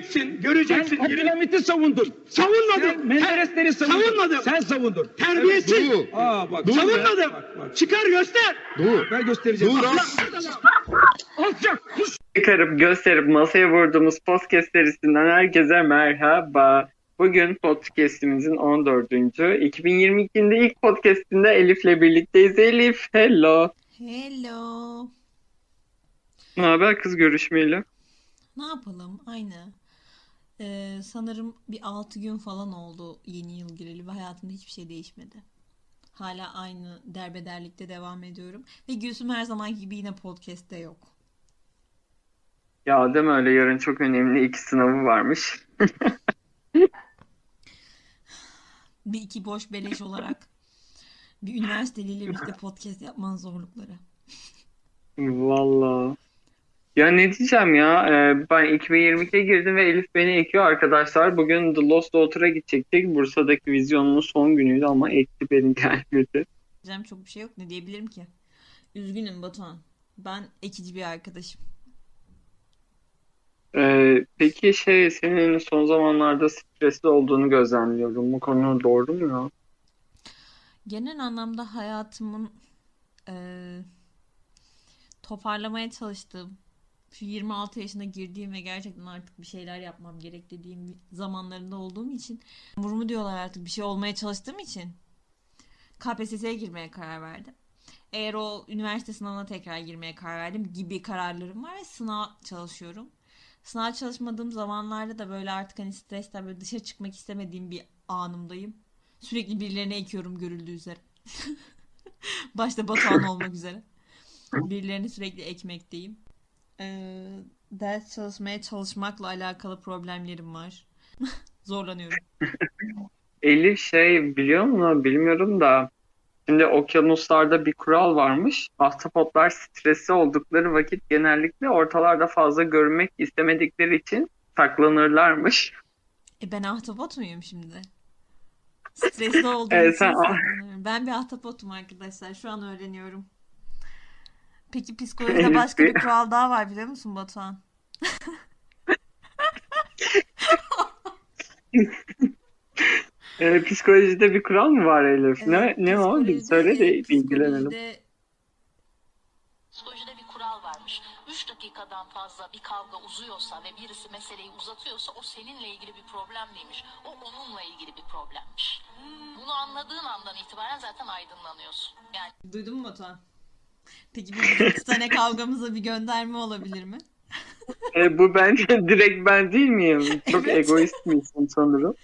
Göreceksin, göreceksin. Sen Abdülhamit'i savundun. Savunmadım. Sen Menderesleri savundun. Savunmadım. Sen savundun. Terbiyesiz. Dur. Aa bak. Dur be. Savunmadım. Bak, bak. Çıkar göster. Dur. Ben göstereceğim. Dur. Alçak. Çıkarıp gösterip masaya vurduğumuz podcast serisinden herkese merhaba. Bugün podcastimizin 14. 2022'de ilk podcastinde Elif'le birlikteyiz. Elif, hello. Hello. Ne haber kız görüşmeyle? Ne yapalım? Aynı. Ee, sanırım bir 6 gün falan oldu yeni yıl gireli ve hayatımda hiçbir şey değişmedi. Hala aynı derbederlikte devam ediyorum. Ve Gülsüm her zamanki gibi yine podcast'te yok. Ya deme öyle yarın çok önemli iki sınavı varmış. Bir iki boş beleş olarak bir üniversiteliyle birlikte podcast yapmanın zorlukları. Vallahi. Ya ne diyeceğim ya? Ee, ben 2022'ye girdim ve Elif beni ekiyor arkadaşlar. Bugün The Lost Daughter'a gidecektik. Bursa'daki vizyonunun son günüydü ama ekti beni gelmedi. Diyeceğim çok bir şey yok. Ne diyebilirim ki? Üzgünüm Batuhan. Ben ekici bir arkadaşım. Ee, peki şey senin son zamanlarda stresli olduğunu gözlemliyorum. Bu konu doğru mu ya? Genel anlamda hayatımın eee, toparlamaya çalıştığım, şu 26 yaşına girdiğim ve gerçekten artık bir şeyler yapmam gerek dediğim zamanlarında olduğum için umurumu diyorlar artık bir şey olmaya çalıştığım için KPSS'ye girmeye karar verdim. Eğer o üniversite sınavına tekrar girmeye karar verdim gibi kararlarım var ve sınav çalışıyorum. Sınav çalışmadığım zamanlarda da böyle artık hani stresten böyle dışarı çıkmak istemediğim bir anımdayım. Sürekli birilerine ekiyorum görüldüğü üzere. Başta Batuhan olmak üzere. Birilerini sürekli ekmekteyim. Ee, ders çalışmaya çalışmakla alakalı problemlerim var. Zorlanıyorum. Elif şey biliyor musun? Bilmiyorum da. Şimdi okyanuslarda bir kural varmış. Ahtapotlar stresli oldukları vakit genellikle ortalarda fazla görünmek istemedikleri için saklanırlarmış. E ben ahtapot muyum şimdi? Stresli olduğum Evet, için sen-. Ben bir ahtapotum arkadaşlar. Şu an öğreniyorum. Peki psikolojide başka bir bir- kural daha var biliyor musun Batuhan? Ee, psikolojide bir kural mı var Elif? Ne, Evet, ne o? Bir psikolojide- söyle de e, bilgilenelim. psikolojide bir kural varmış. 3 dakikadan fazla bir kavga uzuyorsa ve birisi meseleyi uzatıyorsa o seninle ilgili bir problem değilmiş. O onunla ilgili bir problemmiş. Bunu anladığın andan itibaren zaten aydınlanıyorsun. Yani Duydun mu Batuhan? Peki bu iki tane kavgamıza bir gönderme olabilir mi? E, bu ben direkt ben değil miyim? Çok Evet. egoist misin sanırım?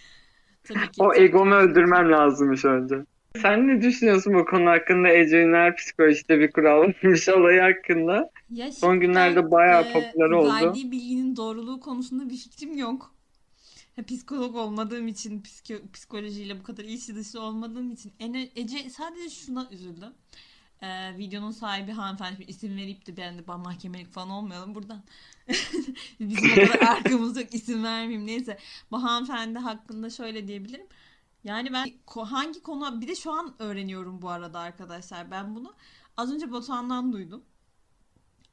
Tabii ki. O egomu öldürmem lazımmış önce. Sen ne düşünüyorsun bu konu hakkında? Ece Üner psikolojide bir kural varmış olayı hakkında. Ya Son günlerde bayağı e, popüler oldu. Verdiği bilginin doğruluğu konusunda bir fikrim yok. Ya, psikolog olmadığım için, psiko- psikolojiyle bu kadar içi dışı olmadığım için Ece sadece şuna üzüldüm. Ee, videonun sahibi hanımefendi isim verip de ben de mahkemelik falan olmayalım buradan. Bizim kadar arkamız yok isim vermeyeyim neyse. Bu hanımefendi hakkında şöyle diyebilirim. Yani ben hangi konu bir de şu an öğreniyorum bu arada arkadaşlar ben bunu. Az önce Batuhan'dan duydum.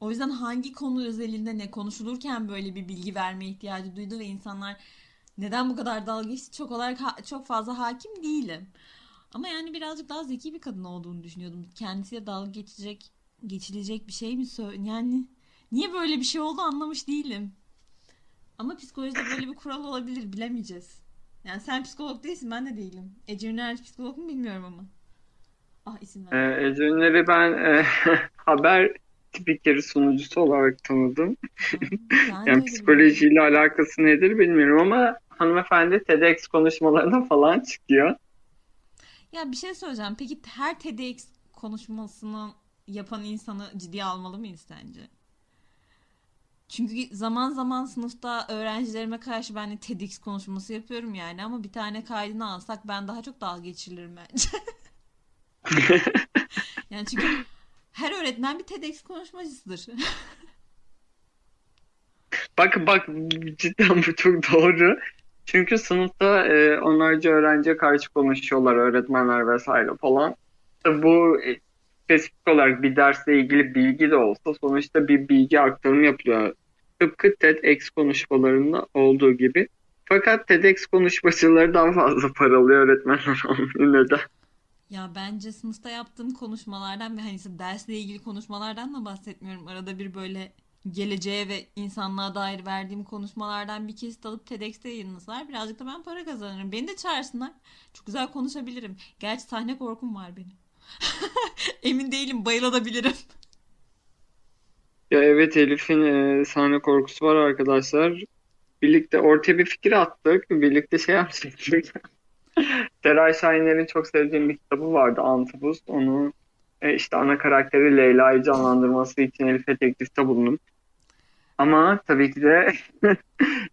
O yüzden hangi konu özelinde ne konuşulurken böyle bir bilgi verme ihtiyacı duydu ve insanlar neden bu kadar dalga geçti çok olarak çok fazla hakim değilim. Ama yani birazcık daha zeki bir kadın olduğunu düşünüyordum. Kendisiyle dalga geçecek, geçilecek bir şey mi söyle yani niye böyle bir şey oldu anlamış değilim. Ama psikolojide böyle bir kural olabilir bilemeyeceğiz. Yani sen psikolog değilsin ben de değilim. Ece Üner psikolog mu bilmiyorum ama. Ah isim ver. Ee, Ece ben e, haber spikeri sunucusu olarak tanıdım. Yani öyle psikolojiyle alakası nedir bilmiyorum ama hanımefendi TEDx konuşmalarına falan çıkıyor. Ya bir şey söyleyeceğim. Peki her TEDx konuşmasını yapan insanı ciddiye almalı mıyız sence? Çünkü zaman zaman sınıfta öğrencilerime karşı ben de TEDx konuşması yapıyorum yani ama bir tane kaydını alsak ben daha çok dalga geçirilirim bence. Yani çünkü her öğretmen bir TEDx konuşmacısıdır. Bak bak cidden bu çok doğru. Çünkü sınıfta e, onlarca öğrenciye karşı konuşuyorlar öğretmenler vesaire falan. Bu e, spesifik olarak bir dersle ilgili bilgi de olsa sonuçta bir bilgi aktarımı yapılıyor. Tıpkı TEDx konuşmalarında olduğu gibi. Fakat TEDx konuşmacıları daha fazla para alıyor öğretmenler yine de. Ya bence sınıfta yaptığım konuşmalardan ve hani dersle ilgili konuşmalardan da bahsetmiyorum. Arada bir böyle geleceğe ve insanlığa dair verdiğim konuşmalardan bir kesit alıp TEDx'te yayınlasalar birazcık da ben para kazanırım. Beni de çağırsınlar. Çok güzel konuşabilirim. Gerçi sahne korkum var benim. Emin değilim bayılabilirim. Ya evet Elif'in e, sahne korkusu var arkadaşlar. Birlikte ortaya bir fikir attık. Birlikte şey yapacaktık. Seray Şahiner'in çok sevdiğim bir kitabı vardı Antibus. Onu e, işte ana karakteri Leyla'yı canlandırması için Elif'e teklifte bulundum. Ama tabii ki de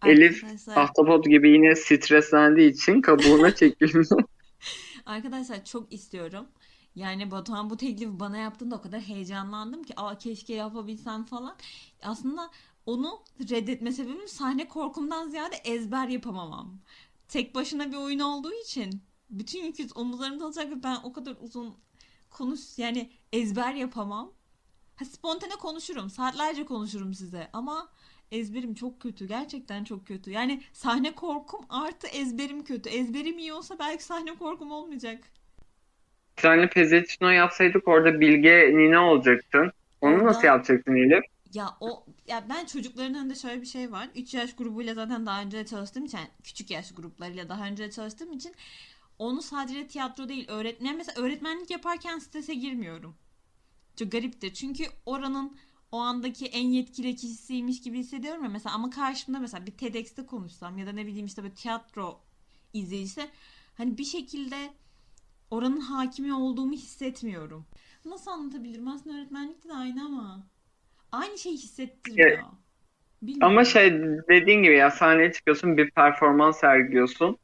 Elif Arkadaşlar, ahtapot gibi yine streslendiği için kabuğuna çekildi. arkadaşlar çok istiyorum. Yani Batuhan bu teklifi bana yaptığında o kadar heyecanlandım ki aa keşke yapabilsem falan. Aslında onu reddetme sebebim sahne korkumdan ziyade ezber yapamamam. Tek başına bir oyun olduğu için bütün yükü omuzlarımda olacak ve ben o kadar uzun konuş yani ezber yapamam. Ha, spontane konuşurum. Saatlerce konuşurum size ama ezberim çok kötü. Gerçekten çok kötü. Yani sahne korkum artı ezberim kötü. Ezberim iyi olsa belki sahne korkum olmayacak. Senle Pezetino yapsaydık orada Bilge Nine olacaktın. Onu Orada- nasıl yapacaktın Elif? Ya o ya ben çocukların önünde şöyle bir şey var. 3 yaş grubuyla zaten daha önce de çalıştığım için yani küçük yaş gruplarıyla daha önce de çalıştığım için onu sadece tiyatro değil öğretmen mesela öğretmenlik yaparken strese girmiyorum. Çok gariptir. Çünkü oranın o andaki en yetkili kişisiymiş gibi hissediyorum ya mesela ama karşımda mesela bir TEDx'te konuşsam ya da ne bileyim işte böyle tiyatro izleyicisi hani bir şekilde oranın hakimi olduğumu hissetmiyorum. Nasıl anlatabilirim? Aslında öğretmenlikte de aynı ama aynı şeyi hissettirmiyor. Bilmiyorum. Ama şey dediğin gibi ya sahneye çıkıyorsun bir performans sergiliyorsun.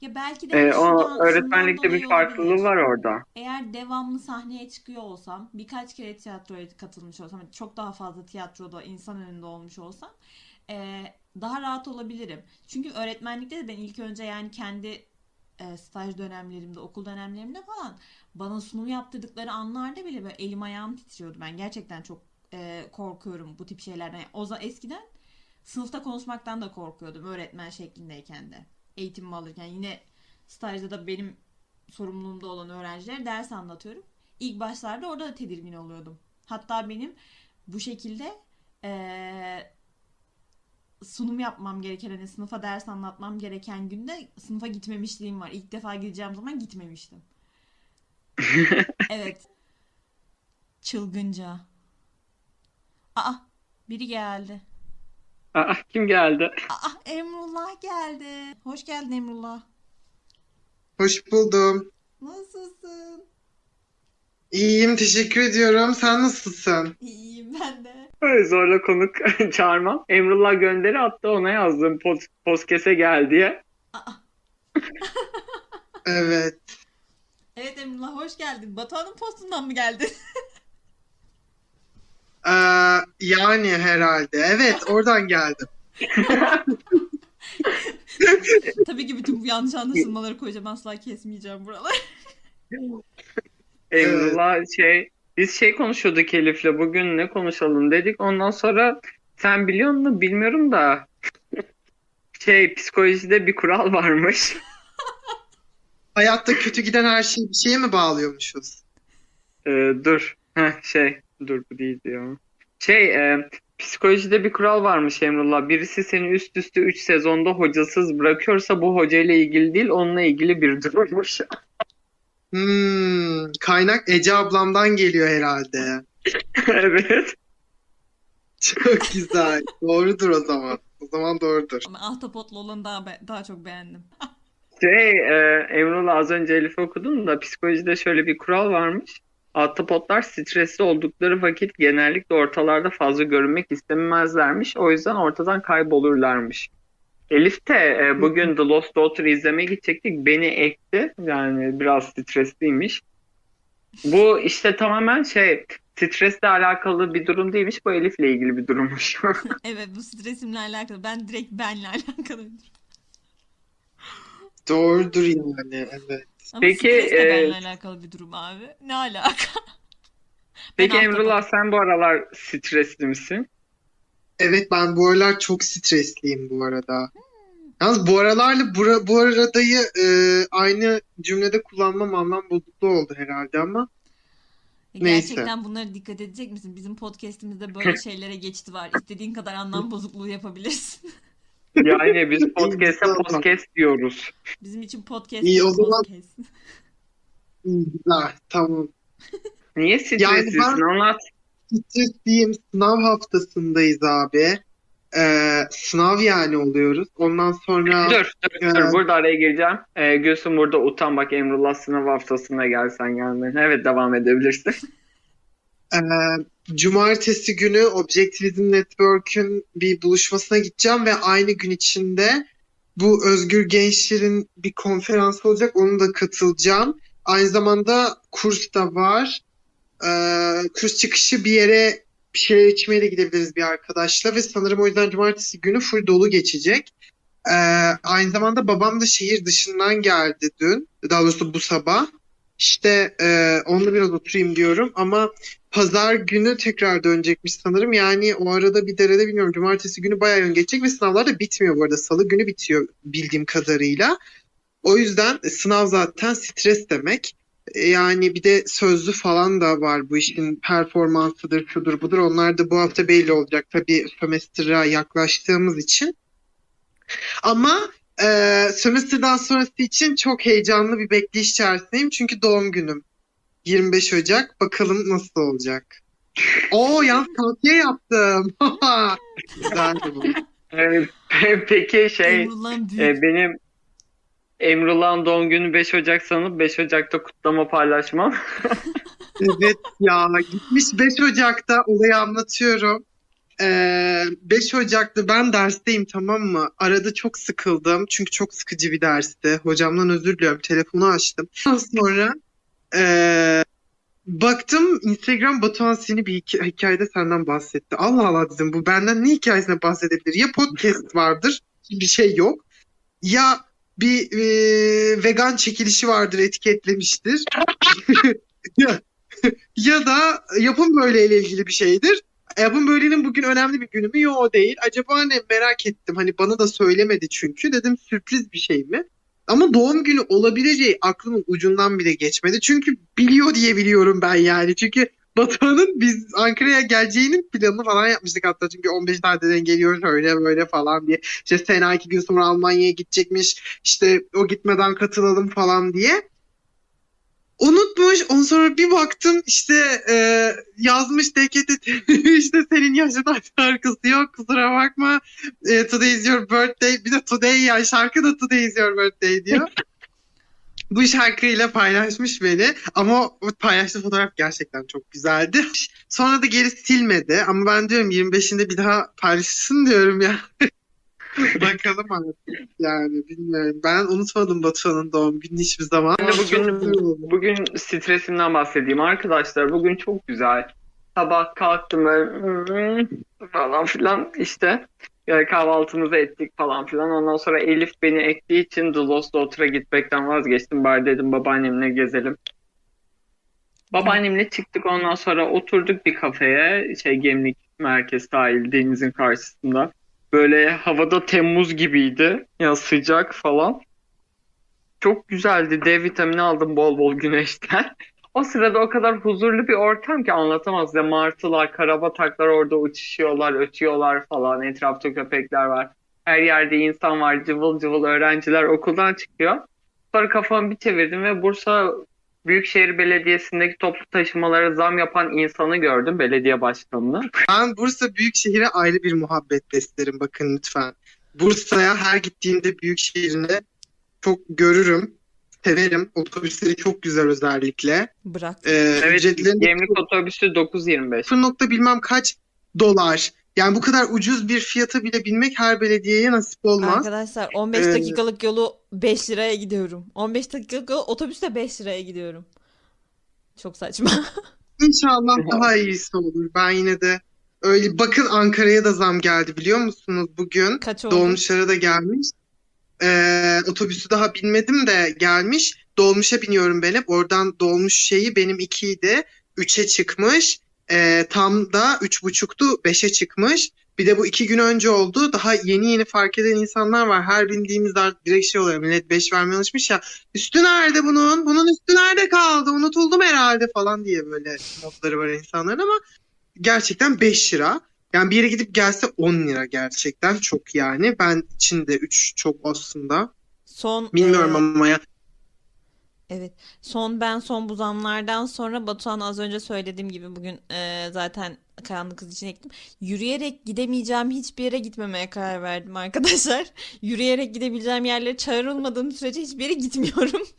Ya belki de Ee, o öğretmenlikte bir farklılığı olabilir. var orada. Eğer devamlı sahneye çıkıyor olsam, birkaç kere tiyatroya katılmış olsam, hani çok daha fazla tiyatroda insan önünde olmuş olsam eee, daha rahat olabilirim. Çünkü öğretmenlikte de ben ilk önce yani kendi e, staj dönemlerimde, okul dönemlerimde falan bana sunum yaptırdıkları anlarda bile böyle elim ayağım titriyordu. Ben gerçekten çok e, korkuyorum bu tip şeylerden. Yani o eskiden sınıfta konuşmaktan da korkuyordum öğretmen şeklindeyken de. Eğitimimi alırken yine stajda da benim sorumluluğumda olan öğrencilere ders anlatıyorum. İlk başlarda orada da tedirgin oluyordum. Hatta benim bu şekilde eee, sunum yapmam gereken, hani sınıfa ders anlatmam gereken günde sınıfa gitmemişliğim var. İlk defa gideceğim zaman gitmemiştim. Evet. Çılgınca. Aa, biri geldi. Aa, kim geldi? Aa, Emrullah geldi. Hoş geldin Emrullah. Hoş buldum. Nasılsın? İyiyim, teşekkür ediyorum. Sen nasılsın? İyiyim ben de. Öyle zorla konuk çağırmam. Emrullah gönderi attı ona yazdım post, postkese gel diye. Aa, Evet. evet Emrullah hoş geldin. Batuhan'ın postundan mı geldin? Ee, yani herhalde. Evet, oradan geldim. Tabii ki bütün bu yanlış anlaşılmaları koyacağım. Asla kesmeyeceğim buraları. Emrullah şey biz şey konuşuyorduk Elif'le bugün ne konuşalım dedik. Ondan sonra sen biliyor musun bilmiyorum da şey psikolojide bir kural varmış. Hayatta kötü giden her şeyi bir şeye mi bağlıyormuşuz? Ee, dur. Heh, şey dur bu değildi ya. Şey e, psikolojide bir kural varmış Emrullah. Birisi seni üst üste 3 sezonda hocasız bırakıyorsa bu hocayla ilgili değil onunla ilgili bir durummuş. Hmm, kaynak Ece ablamdan geliyor herhalde. Evet. Çok güzel. Doğrudur o zaman. O zaman doğrudur. Ama ahtapotlu olanı daha, be- daha çok beğendim. Şey, e, Emrullah az önce Elif okudum da psikolojide şöyle bir kural varmış. Ahtapotlar stresli oldukları vakit genellikle ortalarda fazla görünmek istemezlermiş. O yüzden ortadan kaybolurlarmış. Elif de e, bugün The Lost Daughter izlemeye gidecektik. Beni ekti. Yani biraz stresliymiş. Bu işte tamamen şey stresle alakalı bir durum değilmiş. Bu Elif'le ilgili bir durummuş. Evet bu stresimle alakalı. Ben direkt benle alakalı. bir durum. Doğrudur yani. Evet. Ama Peki, stres de e, benle alakalı bir durum abi. Ne alaka? Peki Ben Emrullah sen bu aralar stresli misin? Evet ben bu aralar çok stresliyim bu arada. Yalnız bu aralarla bura, bu aradayı e, aynı cümlede kullanmam anlam bozukluğu oldu herhalde ama E, Neyse. Gerçekten bunlara dikkat edecek misin? Bizim podcast'imizde böyle şeylere geçti var. İstediğin kadar anlam bozukluğu yapabilirsin. Yani biz podcast'e podcast diyoruz. Bizim için podcast İyi, o zaman- podcast. güzel tamam. Niye streslisin? ben- Anlat. Stresliyim sınav haftasındayız abi. Ee, sınav yani oluyoruz. Ondan sonra Dur, dur, Ee, dur. Burada araya gireceğim. Ee, Gülsüm burada utan bak Emrullah sınav haftasına gelsen gelmedin. Evet devam edebilirsin. Ee, cumartesi günü Objectivism Network'ün bir buluşmasına gideceğim ve aynı gün içinde bu Özgür Gençler'in bir konferansı olacak. Onu da katılacağım. Aynı zamanda kurs da var. Ee, kurs çıkışı bir yere bir şeyler içmeye de gidebiliriz bir arkadaşla ve sanırım o yüzden cumartesi günü full dolu geçecek. Ee, aynı zamanda babam da şehir dışından geldi dün. Daha doğrusu bu sabah. İşte e, onunla biraz oturayım diyorum ama Pazar günü tekrar dönecekmiş sanırım. Yani o arada bir derede bilmiyorum. Cumartesi günü bayağı yoğun geçecek ve sınavlar da bitmiyor bu arada. Salı günü bitiyor bildiğim kadarıyla. O yüzden sınav zaten stres demek. E, Yani bir de sözlü falan da var bu işin performansıdır, şudur budur. Onlar da bu hafta belli olacak tabii sömestra yaklaştığımız için. Ama e, sömestrden sonrası için çok heyecanlı bir bekleyiş içerisindeyim. Çünkü doğum günüm. 25 Ocak. Bakalım nasıl olacak. Oo yalnız kalkiye yaptım. Güzeldi bu. Ee, peki şey Emrullah'ın büyük e, benim Emrullah'ın doğum günü 5 Ocak sanıp 5 Ocak'ta kutlama paylaşmam. Evet ya gitmiş 5 Ocak'ta olayı anlatıyorum. Ee, 5 Ocak'ta ben dersteyim tamam mı? Arada çok sıkıldım çünkü çok sıkıcı bir dersti. Hocamdan özür diliyorum. Telefonu açtım. Ondan sonra ee, baktım Instagram Batuhan seni bir hikaye- hikayede senden bahsetti. Allah Allah dedim bu benden ne hikayesine bahsedebilir? Ya podcast vardır bir şey yok. Ya bir ee, vegan çekilişi vardır etiketlemiştir. ya, ya da yapım böyleyle ilgili bir şeydir. Yapım böylenin bugün önemli bir günü mü? Yok değil. Acaba ne merak ettim. Hani bana da söylemedi çünkü. Dedim sürpriz bir şey mi? Ama doğum günü olabileceği aklımın ucundan bile geçmedi. Çünkü biliyor diye biliyorum ben yani. Çünkü Batuhan'ın biz Ankara'ya geleceğinin planını falan yapmıştık hatta. Çünkü 15 tarihten geliyor öyle böyle falan diye. İşte Sena iki gün sonra Almanya'ya gidecekmiş. İşte o gitmeden katılalım falan diye. Unutmuş. Ondan sonra bir baktım işte e, yazmış DKT işte senin yaşından şarkısı yok kusura bakma. E, today is your birthday. Bir de today ya şarkı da today is your birthday diyor. Bu şarkıyla paylaşmış beni ama paylaştığı fotoğraf gerçekten çok güzeldi. Sonra da geri silmedi ama ben diyorum 25'inde bir daha paylaşsın diyorum ya. Bakalım artık yani bilmiyorum. Ben unutmadım Batuhan'ın doğum gününü hiçbir zaman. Çok bugün bugün stresimden bahsedeyim arkadaşlar. Bugün çok güzel. Sabah kalktım böyle "Hmm," falan filan işte e, kahvaltımızı ettik falan filan. Ondan sonra Elif beni ektiği için Dulos'ta otura gitmekten vazgeçtim. Bari dedim babaannemle gezelim. Babaannemle çıktık ondan sonra oturduk bir kafeye şey Gemlik Merkez sahil denizin karşısında. Böyle havada Temmuz gibiydi. Ya sıcak falan. Çok güzeldi. D vitamini aldım bol bol güneşten. O sırada o kadar huzurlu bir ortam ki anlatamaz size. Martılar, karabataklar orada uçuşuyorlar, ötüyorlar falan. Etrafta köpekler var. Her yerde insan var. Cıvıl cıvıl öğrenciler okuldan çıkıyor. Sonra kafamı bir çevirdim ve Bursa Büyükşehir Belediyesi'ndeki toplu taşımalara zam yapan insanı gördüm. Belediye başkanını. Ben Bursa Büyükşehir'e ayrı bir muhabbet beslerim bakın lütfen. Bursa'ya her gittiğimde büyük şehrine çok görürüm. Severim. Otobüsleri çok güzel özellikle. bırak. Ee, Evet, ücretlerini Gemlik otobüsü 9.25. 0 nokta bilmem kaç dolar. Yani bu kadar ucuz bir fiyata bile binmek her belediyeye nasip olmaz. Arkadaşlar 15 Ee, dakikalık yolu 5 liraya gidiyorum. 15 dakikalık yolu otobüste 5 liraya gidiyorum. Çok saçma. İnşallah daha iyisi olur. Ben yine de öyle bakın Ankara'ya da zam geldi biliyor musunuz bugün? Kaç oldu? Dolmuşlara da gelmiş. Ee, otobüsü daha binmedim de gelmiş. Dolmuşa biniyorum ben hep. Oradan dolmuş şeyi benim 2'ydi. 3'e çıkmış. Ee, tam da 3.5'tu 5'e çıkmış. Bir de bu iki gün önce oldu. Daha yeni yeni fark eden insanlar var. Her bindiğimizde direkt şey oluyor. Millet 5 vermeye alışmış ya. Üstü nerede bunun? Bunun üstü nerede kaldı? Unutuldum herhalde falan diye böyle notları var insanların ama gerçekten 5 lira. Yani bir yere gidip gelse 10 lira gerçekten çok yani. Ben içinde 3 çok aslında. Son Bilmiyorum e, ama ya. Evet. Son ben son bu zamlardan sonra Batuhan az önce söylediğim gibi bugün e, zaten karanlık kız için ektim. Yürüyerek gidemeyeceğim hiçbir yere gitmemeye karar verdim arkadaşlar. Yürüyerek gidebileceğim yerlere çağrılmadığım sürece hiçbir yere gitmiyorum.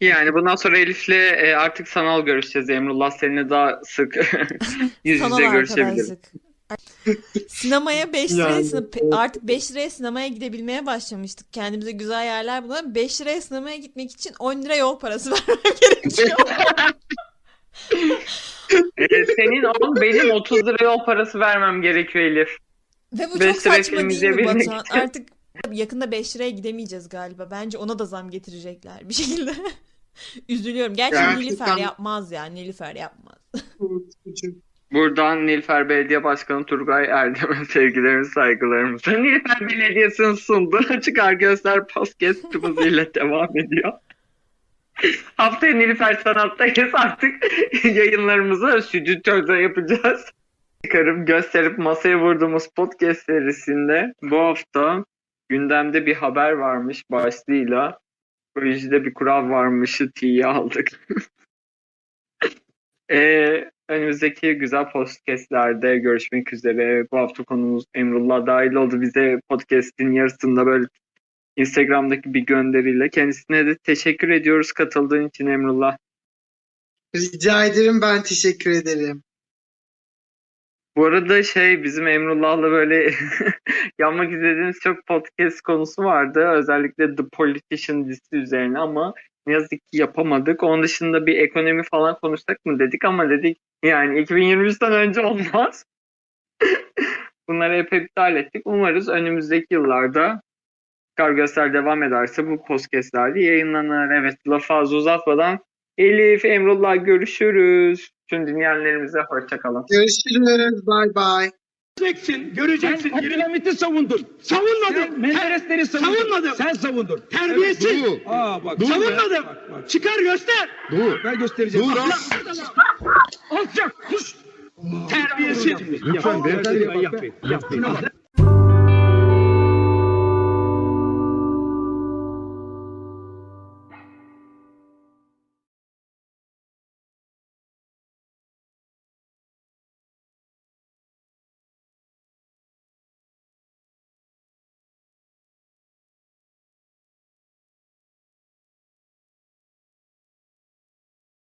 Yani bundan sonra Elif'le e, artık sanal görüşeceğiz Emrullah. Seninle daha sık yüz Sanal yüze görüşebiliriz. arkadaşlık. Sinemaya 5 liraya Yani, sine- evet. artık 5 liraya sinemaya gidebilmeye başlamıştık. Kendimize güzel yerler bulalım. 5 liraya sinemaya gitmek için 10 lira yol parası vermem gerekiyor. E, senin 10 benim 30 lira yol parası vermem gerekiyor Elif. Ve bu Beş çok saçma değil mi Batuhan? Artık yakında 5 liraya gidemeyeceğiz galiba. Bence ona da zam getirecekler bir şekilde. Üzülüyorum. Gerçi Gerçekten- Nilüfer yapmaz ya. Nilüfer yapmaz. Buradan Nilüfer Belediye Başkanı Turgay Erdem'e sevgilerimiz saygılarımızı. Nilüfer Belediyesi'nin sunduğu Açık Ar Göster podcastımız ile devam ediyor. Haftaya Nilüfer Sanat'tayız artık yayınlarımızı stüdyoda yapacağız. Çıkarıp gösterip masaya vurduğumuz podcast serisinde bu hafta gündemde bir haber varmış başlığıyla Kolejide bir kural varmışı tiye aldık. Ee, önümüzdeki güzel podcastlerde görüşmek üzere. Bu hafta konumuz Emrullah dahil oldu. Bize podcast'in yarısında böyle Instagram'daki bir gönderiyle. Kendisine de teşekkür ediyoruz katıldığın için Emrullah. Rica ederim ben teşekkür ederim. Bu arada şey bizim Emrullah'la böyle yapmak istediğimiz çok podcast konusu vardı. Özellikle The Politician dizisi üzerine ama ne yazık ki yapamadık. Onun dışında bir ekonomi falan konuşsak mı dedik ama dedik yani 2023'ten önce olmaz. Bunları hep iptal ettik. Umarız önümüzdeki yıllarda Kar Göster devam ederse bu podcastlerde yayınlanır. Evet lafı fazla uzatmadan Elif, Emrullah görüşürüz. Tüm dinleyenlerimize hoşçakalın. Görüşürüz. Bay bay. Göreceksin, göreceksin. Sen Abdülhamit'i savundun. Savunmadım. Sen Menderesleri savundun. Savunmadım. Sen savundun. Terbiyesiz. Dur. Aa bak. Dur be. Savunmadım. Bak, bak. Çıkar göster. Dur. Ben göstereceğim. Dur. Alçak. Kuş. Terbiyesiz. Lütfen beyefendi. Yapmayın. Yapmayın.